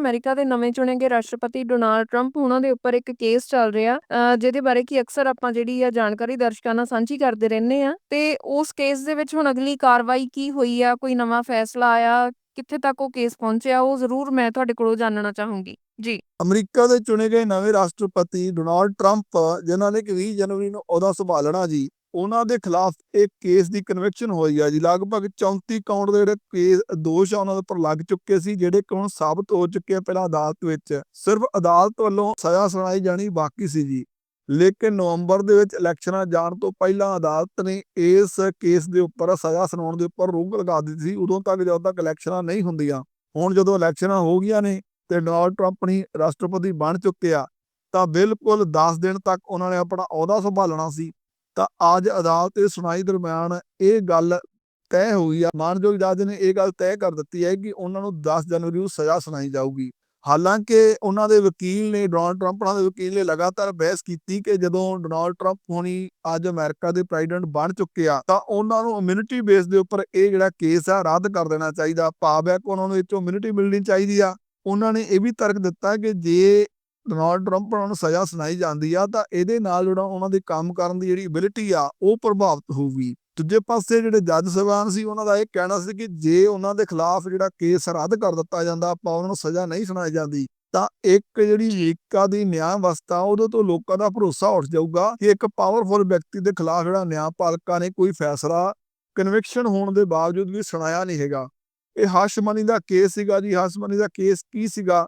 America ਦੇ ਨਵੇਂ ਚੁਣੇ ਗਏ ਰਾਸ਼ਟਰਪਤੀ ਡੋਨਾਲਡ ਟਰੰਪ ਉਹਨਾਂ ਦੇ ਉੱਪਰ ਇੱਕ ਕੇਸ ਚੱਲ ਰਿਹਾ ਜਿਹਦੇ ਬਾਰੇ ਕਿ ਅਕਸਰ ਆਪਾਂ ਜਿਹੜੀ ਆ ਜਾਣਕਾਰੀ ਦਰਸ਼ਕਾਂ ਨਾਲ ਸਾਂਝੀ ਕਰਦੇ ਰਹਿੰਦੇ ਆ ਤੇ ਉਸ ਕੇਸ ਦੇ ਵਿੱਚ ਹੁਣ ਅਗਲੀ ਕਾਰਵਾਈ ਕੀ ਹੋਈ ਆ, ਕੋਈ ਨਵਾਂ ਫੈਸਲਾ ਆਇਆ, ਕਿੱਥੇ ਤੱਕ ਉਹ ਕੇਸ ਪਹੁੰਚਿਆ, ਉਹ ਜ਼ਰੂਰ ਮੈਂ ਤੁਹਾਡੇ ਕੋਲੋਂ ਜਾਣਨਾ ਚਾਹੂੰਗੀ। ਜੀ। ਅਮਰੀਕਾ ਦੇ ਚੁਣੇ ਗਏ ਨਵੇਂ ਰਾਸ਼ਟਰਪਤੀ ਡੋਨਾਲਡ ਟਰੰਪ, ਜਿਨ੍ਹਾਂ ਨੇ ਕਿ 20 ਜਨਵਰੀ ਨੂੰ ਅਹੁਦਾ ਸੰਭਾਲਣਾ ਜੀ। ਉਹਨਾਂ ਦੇ ਖਿਲਾਫ ਇੱਕ ਕੇਸ ਦੀ ਕਨਵੈਕਸ਼ਨ ਹੋਈ ਆ ਜੀ। ਲਗਭਗ 34 ਕਾਊਂਟ ਦੇ ਜਿਹੜੇ ਕੇਸ, ਦੋਸ਼ ਆ ਉਹਨਾਂ ਦੇ ਉੱਪਰ ਲੱਗ ਚੁੱਕੇ ਸੀ, ਜਿਹੜੇ ਕਿ ਹੁਣ ਸਾਬਤ ਹੋ ਚੁੱਕੇ ਆ ਪਹਿਲਾਂ ਅਦਾਲਤ ਵਿੱਚ। ਸਿਰਫ ਅਦਾਲਤ ਵੱਲੋਂ ਸਜ਼ਾ ਸੁਣਾਈ ਜਾਣੀ ਬਾਕੀ ਸੀ ਜੀ। ਲੇਕਿਨ ਨਵੰਬਰ ਦੇ ਵਿੱਚ ਇਲੈਕਸ਼ਨਾਂ ਜਾਣ ਤੋਂ ਪਹਿਲਾਂ ਅਦਾਲਤ ਨੇ ਇਸ ਕੇਸ ਦੇ ਉੱਪਰ ਸਜ਼ਾ ਸੁਣਾਉਣ ਦੇ ਉੱਪਰ ਰੋਕ ਲਗਾ ਦਿੱਤੀ ਸੀ। ਉਦੋਂ ਤੱਕ ਜਦੋਂ ਤੱਕ ਇਲੈਕਸ਼ਨਾਂ ਨਹੀਂ ਹੁੰਦੀਆਂ, ਹੁਣ ਜਦੋਂ ਇਲੈਕਸ਼ਨਾਂ ਹੋ ਗਈਆਂ ਨੇ ਤੇ ਡੋਨਾਲਡ ਟਰੰਪ ਨਹੀਂ ਰਾਸ਼ਟਰਪਤੀ ਬਣ ਚੁੱਕੇ ਆ, ਤਾਂ ਬਿਲਕੁਲ 10 ਦਿਨ ਤੱਕ ਉਹਨਾਂ ਨੇ ਆਪਣਾ ਅਹੁਦਾ ਸੰਭਾਲਣਾ ਸੀ। ਤਾਂ ਅੱਜ ਅਦਾਲਤ ਦੇ ਸੁਣਾਈ ਦਰਮਿਆਨ ਇਹ ਗੱਲ ਤੈਅ ਹੋਈ ਆ। ਮਾਨਯੋਗ ਜੱਜ ਨੇ ਇਹ ਗੱਲ ਤੈਅ ਕਰ ਦਿੱਤੀ ਹੈ ਕਿ ਉਹਨਾਂ ਨੂੰ 10 ਜਨਵਰੀ ਨੂੰ ਸਜ਼ਾ ਸੁਣਾਈ ਜਾਊਗੀ। ਹਾਲਾਂਕਿ ਉਹਨਾਂ ਦੇ ਵਕੀਲ ਨੇ, ਡੋਨਲਡ ਟਰੰਪ ਉਹਨਾਂ ਦੇ ਵਕੀਲ ਨੇ ਲਗਾਤਾਰ ਬਹਿਸ ਕੀਤੀ ਕਿ ਜਦੋਂ ਡੋਨਾਲਡ ਟਰੰਪ ਹੋਣੀ ਅੱਜ ਅਮਰੀਕਾ ਦੇ ਪ੍ਰੈਜ਼ੀਡੈਂਟ ਬਣ ਚੁੱਕੇ ਆ, ਤਾਂ ਉਹਨਾਂ ਨੂੰ ਇਮਿਊਨਿਟੀ ਬੇਸ ਦੇ ਉੱਪਰ ਇਹ ਜਿਹੜਾ ਕੇਸ ਆ ਰੱਦ ਕਰ ਦੇਣਾ ਚਾਹੀਦਾ। ਭਾਵ ਹੈ ਕਿ ਉਹਨਾਂ ਨੂੰ ਇਹ 'ਚੋਂ ਇਮਿਊਨਿਟੀ ਮਿਲਣੀ ਚਾਹੀਦੀ ਆ। ਉਹਨਾਂ ਨੇ ਇਹ ਵੀ ਤਰਕ ਦਿੱਤਾ ਕਿ ਜੇ ਡੋਨਾਲਡ ਟਰੰਪ ਉਹਨਾਂ ਨੂੰ ਸਜ਼ਾ ਸੁਣਾਈ ਜਾਂਦੀ ਆ, ਤਾਂ ਇਹਦੇ ਨਾਲ ਜਿਹੜਾ ਉਹਨਾਂ ਦੇ ਕੰਮ ਕਰਨ ਦੀ ਜਿਹੜੀ ਐਬਿਲਿਟੀ ਆ, ਉਹ ਪ੍ਰਭਾਵਿਤ ਹੋਊਗੀ। ਦੂਜੇ ਪਾਸੇ ਜਿਹੜੇ ਜੱਜ ਸਾਹਿਬਾਨ ਸੀ, ਉਹਨਾਂ ਦਾ ਇਹ ਕਹਿਣਾ ਸੀ ਕਿ ਜੇ ਉਹਨਾਂ ਦੇ ਖਿਲਾਫ ਜਿਹੜਾ ਕੇਸ ਰੱਦ ਕਰ ਦਿੱਤਾ ਜਾਂਦਾ, ਆਪਾਂ ਉਹਨਾਂ ਨੂੰ ਸਜ਼ਾ ਨਹੀਂ ਸੁਣਾਈ ਜਾਂਦੀ, ਤਾਂ ਇੱਕ ਜਿਹੜੀ ਅਮਰੀਕਾ ਦੀ ਨਿਆਂ ਅਵਸਥਾ ਉਹਦੇ ਤੋਂ ਲੋਕਾਂ ਦਾ ਭਰੋਸਾ ਉੱਠ ਜਾਊਗਾ ਕਿ ਇੱਕ ਪਾਵਰਫੁਲ ਵਿਅਕਤੀ ਦੇ ਖਿਲਾਫ ਜਿਹੜਾ ਨਿਆਂ ਨਿਆਂਪਾਲਕਾਂ ਨੇ ਕੋਈ ਫੈਸਲਾ ਕਨਵਿਕਸ਼ਨ ਹੋਣ ਦੇ ਬਾਵਜੂਦ ਵੀ ਸੁਣਾਇਆ ਨਹੀਂ ਹੈਗਾ। ਇਹ ਹਾਸ਼ਮਨੀ ਦਾ ਕੇਸ ਸੀਗਾ ਜੀ, ਹਾਸ਼ਮਨੀ ਦਾ ਕੇਸ ਕੀ ਸੀਗਾ?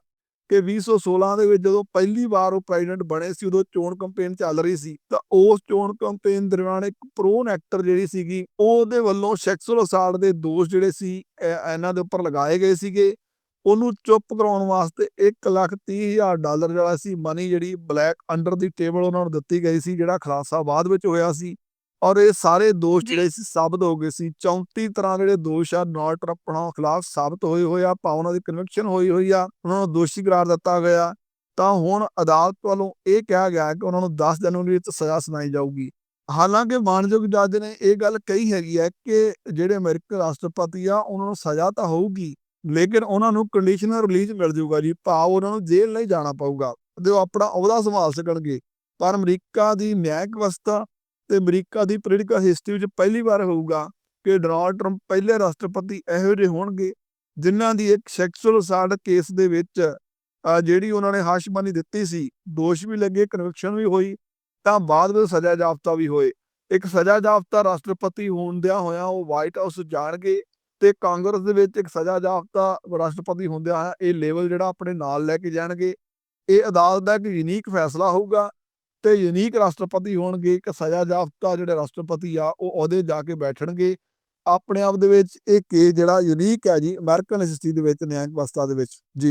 ਕਿ 2016 ਦੇ ਵਿੱਚ ਜਦੋਂ ਪਹਿਲੀ ਵਾਰ ਉਹ ਪ੍ਰੈਜ਼ੀਡੈਂਟ ਬਣੇ ਸੀ, ਉਦੋਂ ਚੋਣ ਕੈਂਪੇਨ ਚੱਲ ਰਹੀ ਸੀ, ਤਾਂ ਉਸ ਚੋਣ ਕੈਂਪੇਨ ਦਰਮਿਆਨ ਇੱਕ ਪ੍ਰੋਨ ਐਕਟਰ ਜਿਹੜੀ ਸੀਗੀ, ਉਹਦੇ ਵੱਲੋਂ ਸੈਕਸੁਅਲ ਅਸਾਲਟ ਦੇ ਦੋਸ਼ ਜਿਹੜੇ ਸੀ ਇਹਨਾਂ ਦੇ ਉੱਪਰ ਲਗਾਏ ਗਏ ਸੀਗੇ। ਉਹਨੂੰ ਚੁੱਪ ਕਰਾਉਣ ਵਾਸਤੇ 1 ਲੱਖ 30 ਹਜ਼ਾਰ ਡਾਲਰ ਜਿਹੜਾ ਸੀ ਮਨੀ ਜਿਹੜੀ ਬਲੈਕ ਅੰਡਰ ਦੀ ਟੇਬਲ ਉਹਨਾਂ ਨੂੰ ਦਿੱਤੀ ਗਈ ਸੀ, ਜਿਹੜਾ ਖੁਲਾਸਾ ਬਾਅਦ ਵਿੱਚ ਹੋਇਆ ਸੀ। ਔਰ ਇਹ ਸਾਰੇ ਦੋਸ਼। ਜਿਹੜੇ ਸੀ ਸਾਬਤ ਹੋ ਗਏ ਸੀ। 34 ਤਰ੍ਹਾਂ ਦੇ ਜਿਹੜੇ ਦੋਸ਼ ਆ ਡੋਨਾਲਡ ਟਰੰਪ ਨਾਲ ਖਿਲਾਫ ਸਾਬਤ ਹੋਏ ਹੋਏ ਆ ਭਾਵੇਂ ਉਹਨਾਂ ਦੀ ਕਨਵਿਕਸ਼ਨ ਹੋਈ ਹੋਈ ਆ ਉਹਨਾਂ ਨੂੰ ਦੋਸ਼ੀ ਕਰਾਰ ਦਿੱਤਾ ਗਿਆ। ਤਾਂ ਹੁਣ ਅਦਾਲਤ ਵੱਲੋਂ ਇਹ ਕਿਹਾ ਗਿਆ ਕਿ ਉਹਨਾਂ ਨੂੰ 10 ਜਨਵਰੀ ਵਿੱਚ ਸਜ਼ਾ ਸੁਣਾਈ ਜਾਊਗੀ। ਹਾਲਾਂਕਿ ਮਾਨਯੋਗ ਜੱਜ ਨੇ ਇਹ ਗੱਲ ਕਹੀ ਹੈਗੀ ਹੈ ਕਿ ਜਿਹੜੇ ਅਮਰੀਕਨ ਰਾਸ਼ਟਰਪਤੀ ਆ ਉਹਨਾਂ ਨੂੰ ਸਜ਼ਾ ਤਾਂ ਹੋਊਗੀ ਲੇਕਿਨ ਉਹਨਾਂ ਨੂੰ ਕੰਡੀਸ਼ਨਲ ਰਿਲੀਜ਼ ਮਿਲ ਜਾਊਗਾ ਜੀ। ਭਾਵ ਉਹਨਾਂ ਨੂੰ ਜੇਲ੍ਹ ਨਹੀਂ ਜਾਣਾ ਪਊਗਾ। ਤੇ ਉਹ ਆਪਣਾ ਅਹੁਦਾ ਸੰਭਾਲ ਸਕਣਗੇ। ਪਰ ਅਮਰੀਕਾ ਦੀ ਨਿਆਇਕ ਵਿਵਸਥਾ ਤੇ ਅਮਰੀਕਾ ਦੀ ਪੋਲੀਟੀਕਲ ਹਿਸਟਰੀ ਵਿੱਚ ਪਹਿਲੀ ਵਾਰ ਹੋਊਗਾ ਕਿ ਡੋਨਾਲਡ ਟਰੰਪ ਪਹਿਲੇ ਰਾਸ਼ਟਰਪਤੀ ਇਹੋ ਜਿਹੇ ਹੋਣਗੇ, ਜਿਨ੍ਹਾਂ ਦੀ ਇੱਕ ਸੈਕਸੁਅਲ ਅਸਾਲਟ ਕੇਸ ਦੇ ਵਿੱਚ ਜਿਹੜੀ ਉਹਨਾਂ ਨੇ ਹਾਸ਼ਮਾਨੀ ਦਿੱਤੀ ਸੀ, ਦੋਸ਼ ਵੀ ਲੱਗੇ ਕਨਵਿਕਸ਼ਨ ਵੀ ਹੋਈ, ਤਾਂ ਬਾਅਦ ਵਿੱਚ ਸਜ਼ਾ ਜਾਫਤਾ ਵੀ ਹੋਏ। ਇੱਕ ਸਜ਼ਾ ਜਾਫਤਾ ਰਾਸ਼ਟਰਪਤੀ ਹੋਣਦਿਆਂ ਹੋਇਆ ਉਹ ਵਾਈਟ ਹਾਊਸ ਜਾਣਗੇ ਤੇ ਕਾਂਗਰਸ ਦੇ ਵਿੱਚ ਇੱਕ ਸਜ਼ਾ ਜਾਫਤਾ ਰਾਸ਼ਟਰਪਤੀ ਹੁੰਦਿਆਂ ਹੋਇਆ ਇਹ ਲੈਵਲ ਜਿਹੜਾ ਆਪਣੇ ਨਾਲ ਲੈ ਕੇ ਜਾਣਗੇ। ਇਹ ਅਦਾਲਤ ਦਾ ਇੱਕ ਯੂਨੀਕ ਫੈਸਲਾ ਹੋਊਗਾ ਤੇ ਯੂਨੀਕ ਰਾਸ਼ਟਰਪਤੀ ਹੋਣਗੇ, ਇੱਕ ਸਜ਼ਾ ਜਾਫਤਾ ਜਿਹੜੇ ਰਾਸ਼ਟਰਪਤੀ ਆ, ਉਹ ਅਹੁਦੇ ਜਾ ਕੇ ਬੈਠਣਗੇ। ਆਪਣੇ ਆਪ ਦੇ ਵਿੱਚ ਇਹ ਕੇਸ ਜਿਹੜਾ ਯੂਨੀਕ ਹੈ ਜੀ, ਅਮਰੀਕਨ ਹਿਸਟਰੀ ਦੇ ਵਿੱਚ ਨਿਆਂ ਵਿਵਸਥਾ ਦੇ ਵਿੱਚ। ਜੀ।